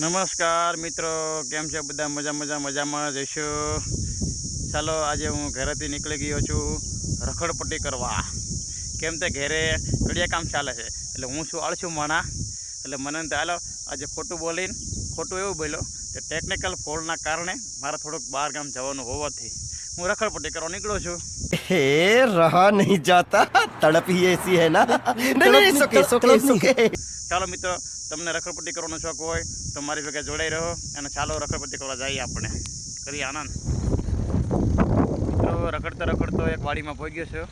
નમસ્કાર મિત્રો, કેમ છે બધા? મજા મજા મજામાં જઈશું ચાલો, આજે હું ઘરેથી નીકળી ગયો છું રખડપટ્ટી કરવા. કેમ તે ઘરે ઘડિયા કામ ચાલે છે. એટલે હું છું આળશું માણા? એટલે મને ચાલો આજે ખોટું બોલીને, ખોટું એવું બોલ્યો. કે ટેકનિકલ ફોલના કારણે મારે થોડુંક બહાર ગામ જવાનું હોવાથી હું રખડપટ્ટી કરવા નીકળો છું. હે રહા નહીં જાતા. તડપ એસી હે ના. ચાલો મિત્રો તમને રખડપટ્ટી કરવાનો શોખ હોય તો મારી ભેગા જોડાઈ રહો અને ચાલો રખડપટ્ટી કરવા જઈએ આપણે. કરીએ આનંદ. મિત્રો રખડતો રખડતો એક વાડીમાં પહોંચ્યો છો.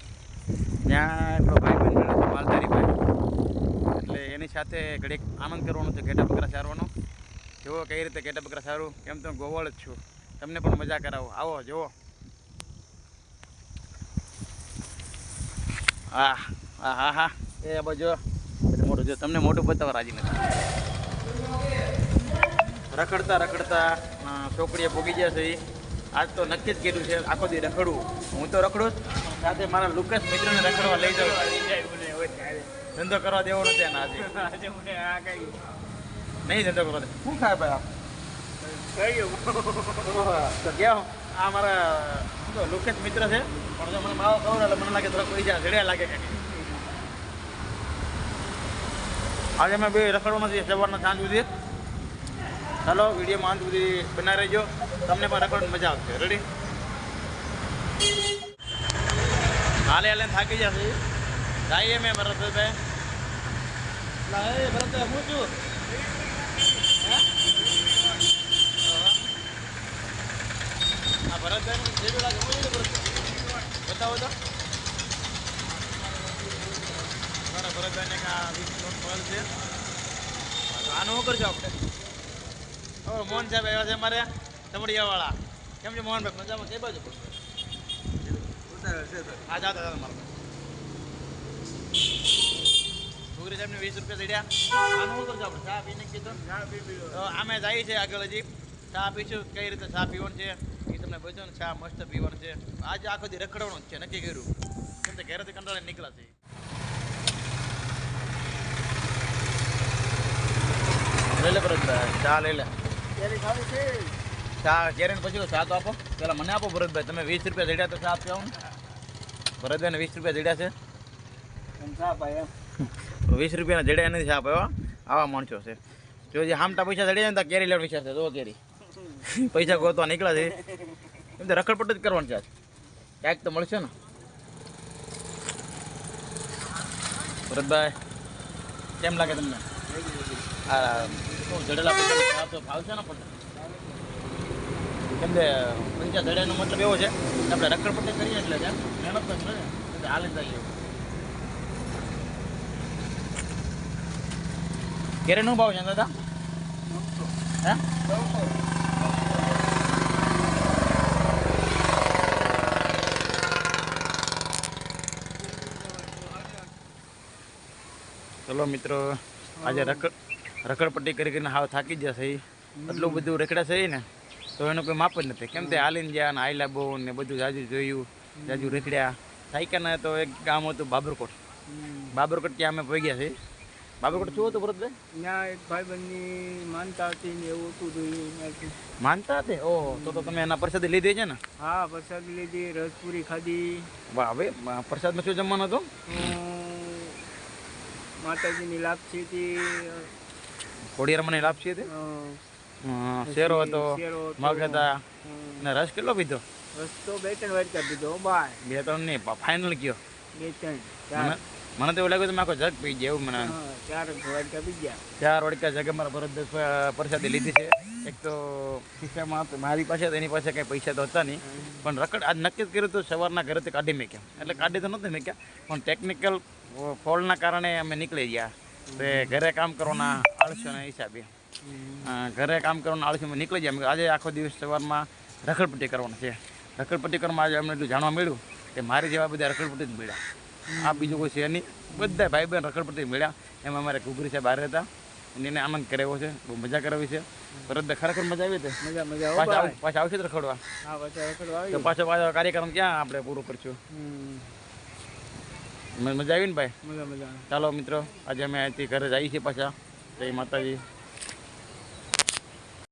ત્યાં આપણો ભાઈ બહેન માલધારી ભાઈ. એટલે એની સાથે ઘડીક આનંદ કરવાનો છે ઘેટા બકરા સારવાનો. જુઓ કઈ રીતે ઘેટા બકરા સારું. કેમ તો ગોવળ જ છું. તમને પણ મજા કરાવો. આવો જુઓ. હા હા હા હા એ બાજુ. મોટું જો તમને મોટું બતાવવા રાજી નથી. રખડતા રખડતા છોકરીએ ચોકડીએ પોગી ગયા છે આજ તો નક્કી જ કીધું છે આખો દી રખડવું. હું તો રખડું જ. સાથે મારા લુકસ મિત્રોને રખડવા લઈ જાઉં. ધંધો કરવા દેવો નથી એને આજે. નહીં ધંધો કરવા દે. શું ખાય ભાઈ આપ તો ગયા આ મારા શું કહું, મિત્ર છે. પણ જો મને માવો ખબર એટલે મને લાગે થોડા પૈસા જડ્યા લાગે કે આજે અમે બે રખડવાના છીએ સવારના સાંજ સુધી. ચાલો વિડીયોમાં અંત સુધી બનાવી રહેજો. તમને પણ રખડવાની મજા આવશે. રેડી હાલે હાલે થાકી જશે જઈએ મેં ભરતભાઈ. ભરતભાઈ હું છું હે? હું બતાવો તો મારા ભરતભાઈને આ વીસ છે આનું શું કરશું આપણે? મોહન સાહેબ આવ્યા છે અમારે તમડિયાવાળા કેમ છે મોહનભાઈ મજામાં કઈ બાજુ હા. જાતા જાતા મારા છોકરી સાહેબને વીસ રૂપિયા ચડ્યા શું કરશો આપણે ચા પીને કીધું આમે જાય છે આગળ હજી ચા પીશું કઈ રીતે ચા પીવાનું છે એ તમને બધું ચા મસ્ત પીવાનું છે. આજે આખો દી રખડવાનું જ છે નક્કી કર્યું. કેમ કે ઘરેથી કંટાળે નીકળ્યા છે લઈ લે ભરતભાઈ ચા લઈ લે. ચા કેરીને પછી તો ચા તો આપો. પેલા મને આપો ભરતભાઈ તમે વીસ રૂપિયા જડ્યા તો ચા આપી આવો ને ભરતભાઈને વીસ રૂપિયા જડ્યા છે. વીસ રૂપિયાના જડ્યા નથી ચા આપ્યો આવા માણસો છે. જો જે હામટા પૈસા જડ્યા ને તો કેરી લેવાનું વિચારશે જો કેરી. પૈસા ગોતવા નીકળ્યા છે. એમ તો રખડપટ્ટ જ કરવાનું છે. ક્યાંક તો મળશે ને. ભરતભાઈ કેમ લાગે તમને? આ જડેલા પૈસા તો ભાવશે ને પણ? કેમ કે પૈસા જડ્યાનો મતલબ એવો છે આપણે રખડપટ્ટી કરીએ એટલે છે મહેનત જ ને એટલે હાલે જઈએ કેરે નો ભાવ છે દાદા? હે? ચલો મિત્રો આજે રખડ રખડપટ્ટી કરી કરીને હાવ થાકી જશે. એટલું બધું રખડા છે ને તો એનું કોઈ માપ જ નથી. કેમ તે હાલીને ગયા ને આયલા બહુ ને બધું જાજુ જોયું જાજુ રખડ્યા. થાક્યા તો એક ગામ હતું બાબરકોટ. બાબરકોટ ત્યાં અમે પહોંચ્યા છે બાબરકોટ શું હતું ભરતભાઈ? ત્યાં એક ભાઈબંધની માનતા હતી ને એવું હતું જોયું માનતા હતી? ઓહો તો તો તમે એના પ્રસાદી લીધી છે ને? હા પ્રસાદી લીધી રસપુરી ખાધી. હવે પ્રસાદમાં શું જમવાનું હતું? માતાજીની લાપસી હતી ખોડિયાર મને લાપસી હતી શેરો હતો. મગ હતા. ને રસ કેટલો પીધો? રસ્તો બે ત્રણ વાર કરી દીધો બાય બે ત્રણ નહીં ફાઇનલ કયો. બે ત્રણ મને તો એવું લાગ્યું તમે આખો જગ પી ગયા એવું મને. ચાર વાર પી ગયા. ચાર વડકા જગે મારા ભરત પ્રસાદી લીધી છે. એક તો ખિસ્સામાં. મારી પાસે એની પાસે કંઈ પૈસા તો હતા નહીં. પણ રકડ આજ નક્કી જ કર્યું તો સવારના ઘરેથી કાઢી મેક્યા. એટલે કાઢી તો નહોતી મેક્યા પણ ટેકનિકલ ફોલ્ટના કારણે અમે નીકળી ગયા. તે ઘરે કામ કરવાના આળસોના હિસાબે. ઘરે કામ કરવાના આળસોમાં નીકળી ગયા. આજે આખો દિવસ સવારમાં રખડપટ્ટી કરવાની છે. રખડપટ્ટી કરવામાં આજે અમને એટલું જાણવા મળ્યું કે મારી જેવા બધા રખડપટ્ટી જ મળ્યા. આ બીજું કોઈ છે નહીં બધા ભાઈ બહેન રખડપટ્ટી મળ્યા. એમાં અમારે ઘુઘરી સાહેબ બહાર હતા અને એને આનંદ કરાવ્યો છે. બહુ મજા કરાવી છે. પરત ખરેખર મજા આવી હતી? મજા મજા. પાછા પાછા આવશે જ રખડવા. હા પાછા રખડવા તો પાછો પાછો કાર્યક્રમ ક્યાં આપણે પૂરું કરશું? મજા આવી ને ભાઈ? મજા મજા. ચાલો મિત્રો આજે અમે અહીંથી ઘરે જઈએ છીએ પાછા. જય માતાજી.